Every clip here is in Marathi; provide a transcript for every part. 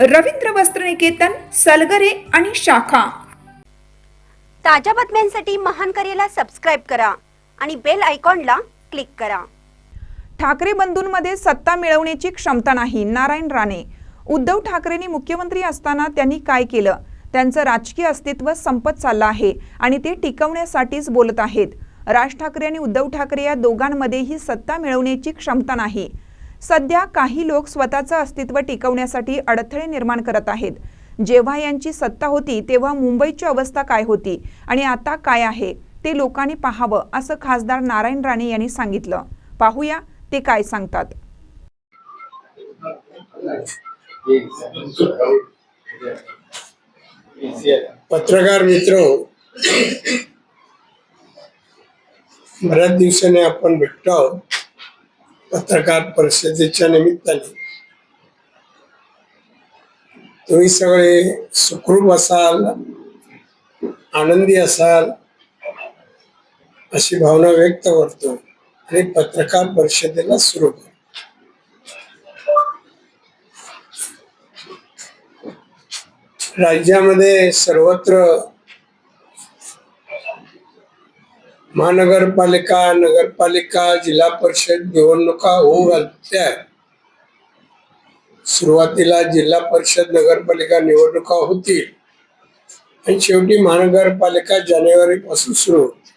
रवींद्र वस्त्रनिकेतन सलगरे आणि शाखा. ताज्या बातम्यांसाठी महान करेला सबस्क्राईब करा आणि बेल आयकॉनला क्लिक करा. ठाकरे बंधूंमध्ये सत्ता मिळवण्याची क्षमता नाही नारायण राणे. उद्धव ठाकरेंनी मुख्यमंत्री असताना त्यांनी काय केलं? त्यांचं राजकीय अस्तित्व संपत चाललं आहे आणि ते टिकवण्यासाठीच बोलत आहेत. राज ठाकरे आणि उद्धव ठाकरे या दोघांमध्येही सत्ता मिळवण्याची क्षमता नाही. सध्या काही लोक स्वतःचं अस्तित्व टिकवण्यासाठी अडथळे निर्माण करत आहेत. जेव्हा यांची सत्ता होती तेव्हा मुंबईची अवस्था काय होती आणि आता काय आहे ते लोकांनी पाहावं असं खासदार नारायण राणे यांनी सांगितलं. पाहूया ते काय सांगतात. पत्रकार मित्र बऱ्याच दिवसाने आपण भेटतो पत्रकार परिषदेच्या निमित्ताने. तुम्ही सगळे सुखरूप असाल आनंदी असाल अशी भावना व्यक्त करतो आणि पत्रकार परिषदेला सुरू करतो. राज्यामध्ये सर्वत्र महानगरपालिका नगरपालिका जिल्हा परिषद निवडणुका होऊ घालत्या. सुरुवातीला जिल्हा परिषद नगरपालिका निवडणुका होतील. आणि शेवटी महानगरपालिका जानेवारी पासून सुरू होते.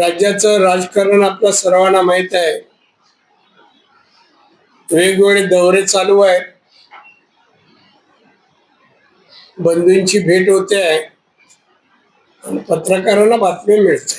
राज्याचं राजकारण आपल्या सर्वांना माहीत आहे. वेगवेगळे दौरे चालू आहेत. बंधूंची भेट होते आहे. आणि पत्रकारांना बातम्या मिळत